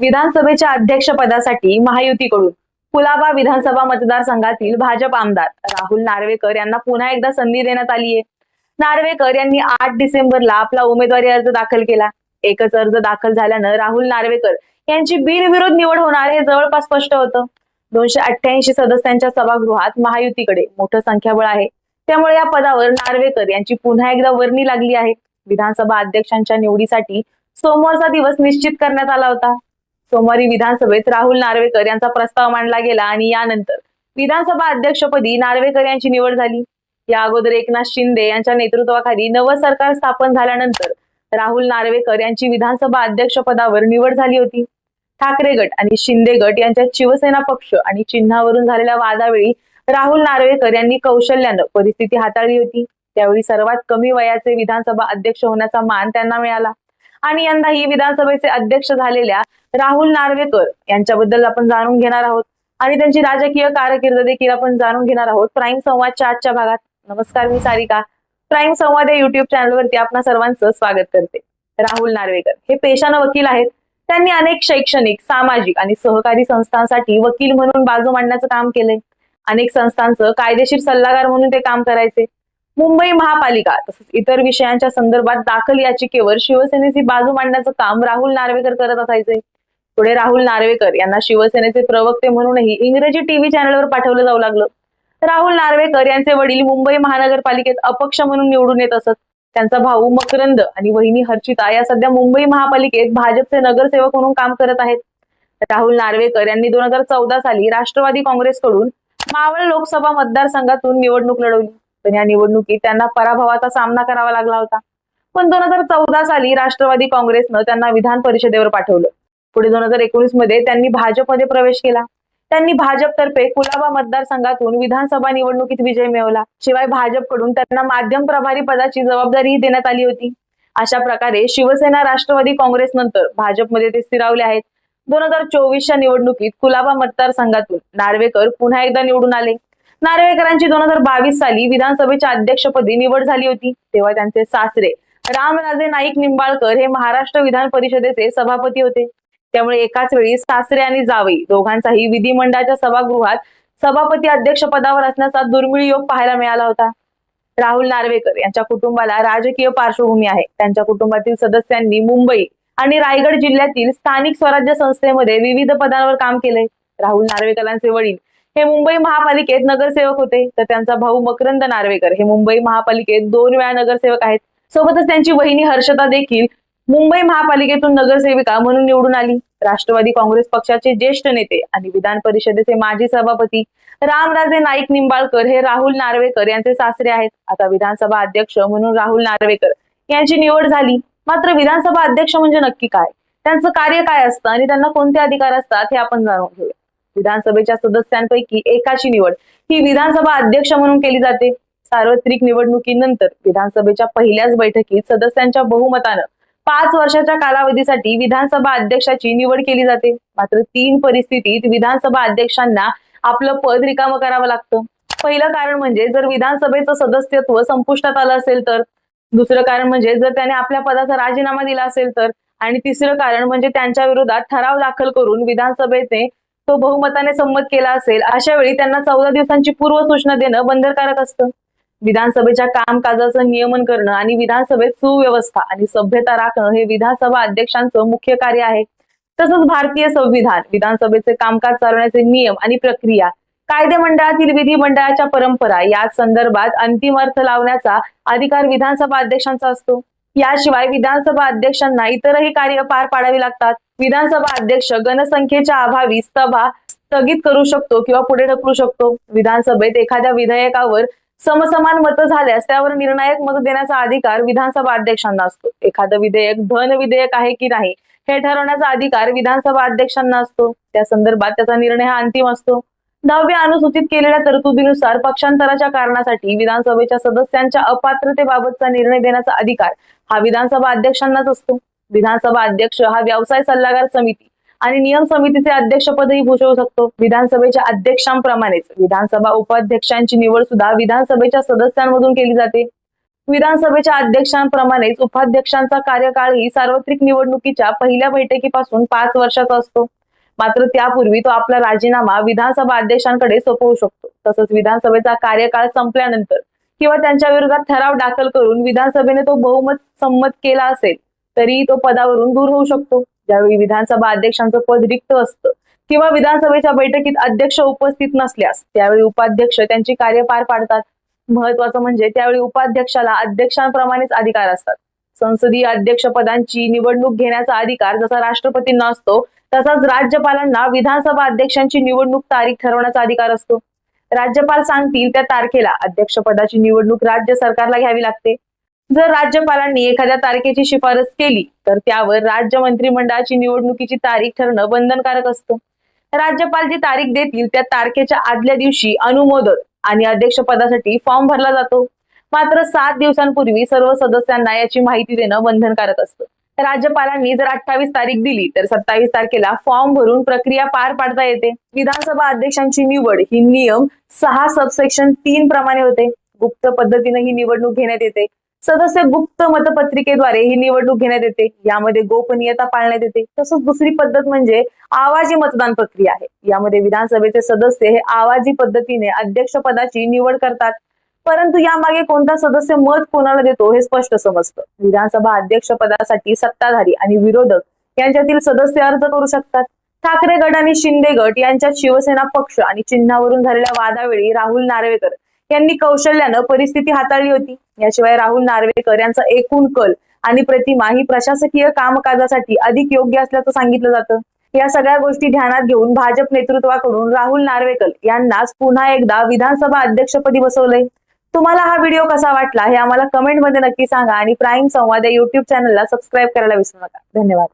विधानसभेच्या अध्यक्षपदासाठी महायुतीकडून कुलाबा विधानसभा मतदारसंघातील भाजप आमदार राहुल नार्वेकर यांना पुन्हा एकदा संधी देण्यात आली आहे. नार्वेकर यांनी आठ डिसेंबरला आपला उमेदवारी अर्ज दाखल केला. एकच अर्ज दाखल झाल्यानं राहुल नार्वेकर यांची बिनविरोध निवड होणार हे जवळपास स्पष्ट होतं. दोनशे अठ्ठ्याऐंशी सदस्यांच्या सभागृहात महायुतीकडे मोठं संख्याबळ आहे. त्यामुळे या पदावर नार्वेकर यांची पुन्हा एकदा वर्णी लागली आहे. विधानसभा अध्यक्षांच्या निवडीसाठी सोमवारचा दिवस निश्चित करण्यात आला होता. सोमवारी विधानसभेत राहुल नार्वेकर यांचा प्रस्ताव मांडला गेला आणि यानंतर विधानसभा अध्यक्षपदी नार्वेकर यांची निवड झाली. या अगोदर एकनाथ शिंदे यांच्या नेतृत्वाखाली नवं सरकार स्थापन झाल्यानंतर राहुल नार्वेकर यांची विधानसभा अध्यक्षपदावर निवड झाली होती. ठाकरे गट आणि शिंदे गट यांच्यात शिवसेना पक्ष आणि चिन्हावरून झालेल्या वादावेळी राहुल नार्वेकर यांनी कौशल्यानं परिस्थिती हाताळली होती. त्यावेळी सर्वात कमी वयाचे विधानसभा अध्यक्ष होण्याचा मान त्यांना मिळाला. आणि यंदाही विधानसभेचे अध्यक्ष झालेल्या राहुल नार्वेकर यांच्याबद्दल आपण जाणून घेणार आहोत. आणि त्यांची राजकीय कारकीर्द देखील आपण जाणून घेणार आहोत. प्राईम संवादच्या आजच्या भागात. नमस्कार मी सारिका. प्राईम संवाद या युट्यूब चॅनलवरती आपणा सर्वांचं स्वागत करते. राहुल नार्वेकर. हे पेशानं वकील आहेत. त्यांनी अनेक शैक्षणिक सामाजिक आणि सहकारी संस्थांसाठी वकील म्हणून बाजू मांडण्याचं काम केलंय. अनेक संस्थांचं कायदेशीर सल्लागार म्हणून ते काम करायचे. मुंबई महापालिका तसंच इतर विषयांच्या संदर्भात दाखल याचिकेवर शिवसेनेची बाजू मांडण्याचं काम राहुल नार्वेकर करत असायचे. पुढे राहुल नार्वेकर यांना शिवसेनेचे प्रवक्ते म्हणूनही इंग्रजी टीव्ही चॅनलवर पाठवलं जाऊ लागलं. राहुल नार्वेकर यांचे वडील मुंबई महानगरपालिकेत अपक्ष म्हणून निवडून येत असत. त्यांचा भाऊ मकरंद आणि वहिनी हर्षिता या सध्या मुंबई महापालिकेत भाजपचे नगरसेवक म्हणून काम करत आहेत. राहुल नार्वेकर यांनी दोन हजार चौदा साली राष्ट्रवादी काँग्रेसकडून मावळ लोकसभा मतदारसंघातून निवडणूक लढवली. पण या निवडणुकीत. त्यांना पराभवाचा सामना करावा लागला होता. पण दोन हजार चौदा साली राष्ट्रवादी काँग्रेसनं त्यांना विधान परिषदेवर पाठवलं. पुढे दोन हजार एकोणीसमध्ये त्यांनी भाजपमध्ये प्रवेश केला. त्यांनी भाजपतर्फे कुलाबा मतदारसंघातून विधानसभा निवडणुकीत विजय मिळवला. शिवाय भाजपकडून त्यांना माध्यम प्रभारी पदाची जबाबदारीही देण्यात आली होती. अशा प्रकारे शिवसेना राष्ट्रवादी काँग्रेस नंतर भाजपमध्ये ते स्थिरावले आहेत. दोन हजार चोवीसच्या निवडणुकीत कुलाबा मतदारसंघातून नार्वेकर पुन्हा एकदा निवडून आले. नार्वेकरांची दोन हजार बावीस साली विधानसभेच्या अध्यक्षपदी निवड झाली होती. तेव्हा त्यांचे सासरे रामराजे नाईक निंबाळकर हे महाराष्ट्र विधान परिषदेचे सभापती होते. त्यामुळे एकाच वेळी सासरे आणि जावई दोघांचाही विधिमंडळाच्या सभागृहात सभापती अध्यक्ष पदावर असण्याचा दुर्मिळ योग पाहायला मिळाला होता. राहुल नार्वेकर यांच्या कुटुंबाला राजकीय पार्श्वभूमी आहे. त्यांच्या कुटुंबातील सदस्यांनी मुंबई आणि रायगड जिल्ह्यातील स्थानिक स्वराज्य संस्थेमध्ये विविध पदांवर काम केले राहुल नार्वेकरांचे वडील हे मुंबई महापालिकेत नगरसेवक होते तर त्यांचा भाऊ मकरंद नार्वेकर. हे मुंबई महापालिकेत दोन वेळा नगरसेवक आहेत. सोबतच त्यांची वहिनी हर्षदा देखील मुंबई महापालिकेतून नगरसेविका म्हणून निवडून आली. राष्ट्रवादी काँग्रेस पक्षाचे ज्येष्ठ नेते आणि विधान परिषदेचे माजी सभापती रामराजे नाईक निंबाळकर हे राहुल नार्वेकर यांचे सासरे आहेत. आता विधानसभा अध्यक्ष म्हणून राहुल नार्वेकर यांची निवड झाली. मात्र विधानसभा अध्यक्ष म्हणजे नक्की काय? त्यांचं कार्य काय असतं आणि त्यांना कोणते अधिकार असतात हे आपण जाणून घेऊया. विधानसभेच्या सदस्यांपैकी एकाची निवड. ही विधानसभा अध्यक्ष म्हणून केली जाते. सार्वत्रिक निवडणुकीनंतर विधानसभेच्या पहिल्याच बैठकीत सदस्यांच्या बहुमतानं पाच वर्षाच्या कालावधीसाठी विधानसभा अध्यक्षाची निवड केली जाते. मात्र तीन परिस्थितीत विधानसभा अध्यक्षांना आपलं पद रिकामं करावं लागतं. पहिलं कारण म्हणजे जर विधानसभेचं सदस्यत्व संपुष्टात आलं असेल तर. दुसरं कारण म्हणजे जर त्याने आपल्या पदाचा राजीनामा दिला असेल तर. आणि तिसरं कारण म्हणजे त्यांच्या विरोधात ठराव दाखल करून विधानसभेचे तो बहुमताने संमत केला असेल अशा वेळी त्यांना चौदा दिवसांची पूर्व सूचना देणं बंधनकारक असतं. विधानसभेच्या कामकाजाचं नियमन करणं आणि विधानसभेत सुव्यवस्था आणि सभ्यता राखणं हे विधानसभा अध्यक्षांचं मुख्य कार्य आहे. तसंच भारतीय संविधान विधानसभेचे कामकाज चालवण्याचे नियम आणि प्रक्रिया कायदे मंडळातील विधिमंडळाच्या परंपरा या संदर्भात अंतिम अर्थ लावण्याचा अधिकार विधानसभा अध्यक्षांचा असतो. याशिवाय विधानसभा अध्यक्षांना इतरही कार्य पार पाडावी लागतात. विधानसभा अध्यक्ष गणसंख्येच्या अभावी सभा स्थगित करू शकतो किंवा पुढे ढकलू शकतो. विधानसभेत एखाद्या विधेयकावर समसमान मत झाल्यास त्यावर निर्णायक मत देण्याचा अधिकार विधानसभा अध्यक्षांना असतो. एखादं विधेयक धन विधेयक आहे की नाही हे ठरवण्याचा अधिकार विधानसभा अध्यक्षांना असतो. त्या संदर्भात त्याचा निर्णय हा अंतिम असतो. दहाव्या अनुसूचित केलेल्या तरतुदीनुसार पक्षांतराच्या कारणासाठी विधानसभेच्या सदस्यांच्या अपात्रतेबाबतचा निर्णय देण्याचा अधिकार हा विधानसभा अध्यक्षांनाच असतो. विधानसभा अध्यक्ष हा व्यवसाय सल्लागार समिती आणि नियम समितीचे अध्यक्षपदही भूषवू शकतो. विधानसभेच्या अध्यक्षांप्रमाणेच विधानसभा उपाध्यक्षांची निवड सुद्धा विधानसभेच्या सदस्यांमधून केली जाते. विधानसभेच्या अध्यक्षांप्रमाणेच उपाध्यक्षांचा कार्यकाळही सार्वत्रिक निवडणुकीच्या पहिल्या बैठकीपासून पाच वर्षाचा असतो. मात्र त्यापूर्वी तो आपला राजीनामा विधानसभा अध्यक्षांकडे सोपवू शकतो. तसंच विधानसभेचा कार्यकाळ संपल्यानंतर किंवा त्यांच्या विरोधात ठराव दाखल करून विधानसभेने तो बहुमत संमत केला असेल तरी तो पदावरून दूर होऊ शकतो. ज्यावेळी विधानसभा अध्यक्षांचं पद रिक्त असतं किंवा विधानसभेच्या बैठकीत अध्यक्ष उपस्थित नसल्यास त्यावेळी उपाध्यक्ष त्यांची कार्य पार पाडतात. महत्वाचं म्हणजे त्यावेळी उपाध्यक्षाला अध्यक्षांप्रमाणेच अधिकार असतात. संसदीय अध्यक्ष पदांची निवडणूक घेण्याचा अधिकार जसा राष्ट्रपतींना असतो तसाच राज्यपालांना विधानसभा अध्यक्षांची निवडणूक तारीख ठरवण्याचा अधिकार असतो. राज्यपाल सांगतील त्या तारखेला अध्यक्षपदाची निवडणूक राज्य सरकारला घ्यावी लागते. जर राज्यपालांनी एखाद्या तारखेची शिफारस केली तर त्यावर राज्य मंत्रिमंडळाची निवडणुकीची तारीख ठरणं बंधनकारक असतं. राज्यपाल जी तारीख देतील त्या तारखेच्या आदल्या दिवशी अनुमोदन आणि अध्यक्षपदासाठी फॉर्म भरला जातो. मात्र सात दिवसांपूर्वी सर्व सदस्यांना याची माहिती देणं बंधनकारक असतं. राज्यपालांनी जर अठ्ठावीस तारीख दिली तर सत्तावीस तारखेला फॉर्म भरून प्रक्रिया पार पाडता येते. विधानसभा अध्यक्षांची निवड ही नियम सहा सबसेक्शन तीन प्रमाणे होते. गुप्त पद्धतीने ही निवडणूक घेण्यात येते. सदस्य गुप्त मतपत्रिकेद्वारे ही निवडणूक घेण्यात येते. यामध्ये गोपनीयता पाळण्यात येते. तसंच दुसरी पद्धत म्हणजे आवाजी मतदान प्रक्रिया आहे. यामध्ये विधानसभेचे सदस्य हे आवाजी पद्धतीने अध्यक्षपदाची निवड करतात. परंतु यामागे कोणता सदस्य मत कोणाला देतो हे स्पष्ट समजतं. विधानसभा अध्यक्षपदासाठी सत्ताधारी आणि विरोधक यांच्यातील सदस्य अर्ज करू शकतात. ठाकरे गट आणि शिंदे गट यांच्यात शिवसेना पक्ष आणि चिन्हावरून झालेल्या वादावेळी राहुल नार्वेकर यांनी कौशल्यानं परिस्थिती हाताळली होती. याशिवाय राहुल नार्वेकर यांचा एकूण कल आणि प्रतिमा ही प्रशासकीय कामकाजासाठी अधिक योग्य असल्याचं सांगितलं जातं. या सगळ्या गोष्टी ध्यानात घेऊन भाजप नेतृत्वाकडून राहुल नार्वेकर यांनाच पुन्हा एकदा विधानसभा अध्यक्षपदी बसवलंय. तुम्हाला हा व्हिडिओ कसा वाटला हे आम्हाला कमेंटमध्ये नक्की सांगा आणि प्राईम संवाद या युट्यूब चॅनलला सबस्क्राईब करायला विसरू नका. धन्यवाद.